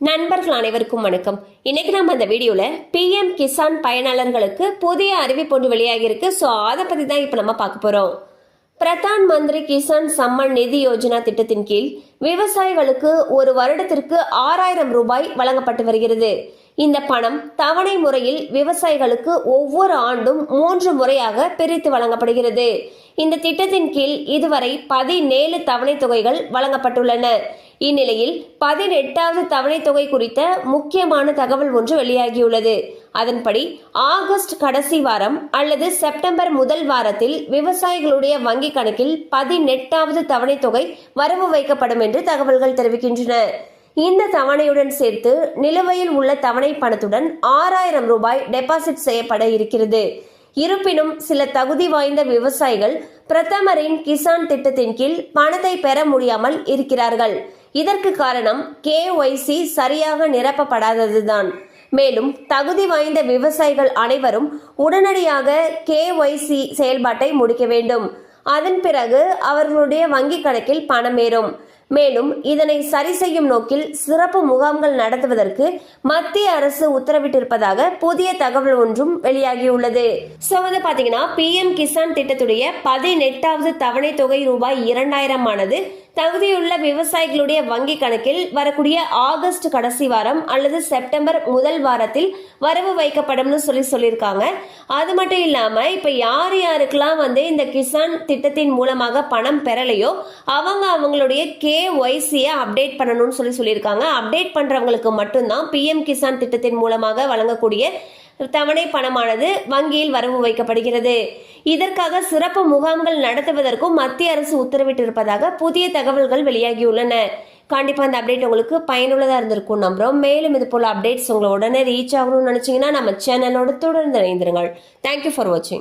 நண்பர்கள் அனைவருக்கும் வணக்கம். இன்னைக்கு நம்ம இந்த வீடியோல பிஎம் கிசான் பயனாளர்களுக்கு புதிய அறிவிப்பு ஒன்று வெளியாகி இருக்கு ஸோ அதை பத்தி தான் இப்போ நம்ம பார்க்க போறோம். பிரதான் மந்திரி கிசான் சம்மன் நிதி யோஜனா திட்டத்தின் கீழ் விவசாயிகளுக்கு ஒரு வருடத்திற்கு ஆறாயிரம் ரூபாய் வழங்கப்பட்டு வருகிறது. இந்த பணம் தவணை முறையில் விவசாயிகளுக்கு ஒவ்வொரு ஆண்டும் மூன்று முறையாக பிரித்து வழங்கப்படுகிறது. இந்த திட்டத்தின் கீழ் இதுவரை பதினேழு தவணை தொகைகள் வழங்கப்பட்டுள்ளன. இந்நிலையில் பதினெட்டாவது தவணை தொகை குறித்த முக்கியமான தகவல் ஒன்று வெளியாகியுள்ளது. அதன்படி ஆகஸ்ட் கடைசி வாரம் அல்லது செப்டம்பர் முதல் வாரத்தில் விவசாயிகளுடைய வங்கிக் கணக்கில் பதினெட்டாவது தவணை தொகை வரவு வைக்கப்படும் என்று தகவல்கள் தெரிவிக்கின்றன. இந்த தவணையுடன் சேர்த்து நிலுவையில் உள்ள தவணை பணத்துடன் ஆறாயிரம் ரூபாய் டெபாசிட் செய்யப்பட இருக்கிறது. இருப்பினும் சில தகுதி வாய்ந்த விவசாயிகள் பிரதமரின் கிசான் திட்டத்தின் கீழ் பணத்தை பெற முடியாமல் இருக்கிறார்கள். இதற்கு காரணம் கேஒய்சி சரியாக நிரப்பப்படாததுதான். மேலும் தகுதி வாய்ந்த விவசாயிகள் அனைவரும் உடனடியாக கேஒய்சி செயல்பாட்டை முடிக்க வேண்டும். அதன் பிறகு அவர்களுடைய வங்கிக் கணக்கில் பணம் ஏறும். மேலும் இதனை சரி செய்யும் நோக்கில் சிறப்பு முகாம்கள் நடத்துவதற்கு மத்திய அரசு உத்தரவிட்டிருப்பதாக புதிய தகவல் ஒன்றும் வெளியாகியுள்ளது. ஸோ வந்து பாத்தீங்கன்னா பிஎம் கிசான் திட்டத்துடைய பதினெட்டாவது தவணை தொகை ரூபாய் இரண்டாயிரம் ஆனது தகுதியுள்ள விவசாயிகளுடைய வங்கி கணக்கில் வரக்கூடிய ஆகஸ்ட் கடைசி வாரம் அல்லது செப்டம்பர் முதல் வாரத்தில் வரவு வைக்கப்படும்னு சொல்லி சொல்லியிருக்காங்க. அது மட்டும் இல்லாமல் இப்போ யார் யாருக்கெல்லாம் வந்து இந்த கிசான் திட்டத்தின் மூலமாக பணம் பெறலையோ அவங்க அவங்களுடைய கேஒய்சியை அப்டேட் பண்ணணும்னு சொல்லி சொல்லியிருக்காங்க. அப்டேட் பண்ணுறவங்களுக்கு மட்டும்தான் பிஎம் கிசான் திட்டத்தின் மூலமாக வழங்கக்கூடிய தவணை பணமானது வங்கியில் வரவு வைக்கப்படுகிறது. இதற்காக சிறப்பு முகாம்கள் நடத்துவதற்கும் மத்திய அரசு உத்தரவிட்டிருப்பதாக புதிய தகவல்கள் வெளியாகியுள்ளன. கண்டிப்பாக அந்த அப்டேட் உங்களுக்கு பயனுள்ளதாக இருந்திருக்கும் நம்புகிறோம் மேலும் இது போல் அப்டேட்ஸ் உங்களை உடனே ரீச் ஆகணும்னு நினச்சிங்கன்னா நம்ம சேனலோட தொடர்ந்து இணைந்திருங்கள். தேங்க்யூ ஃபார் வாட்சிங்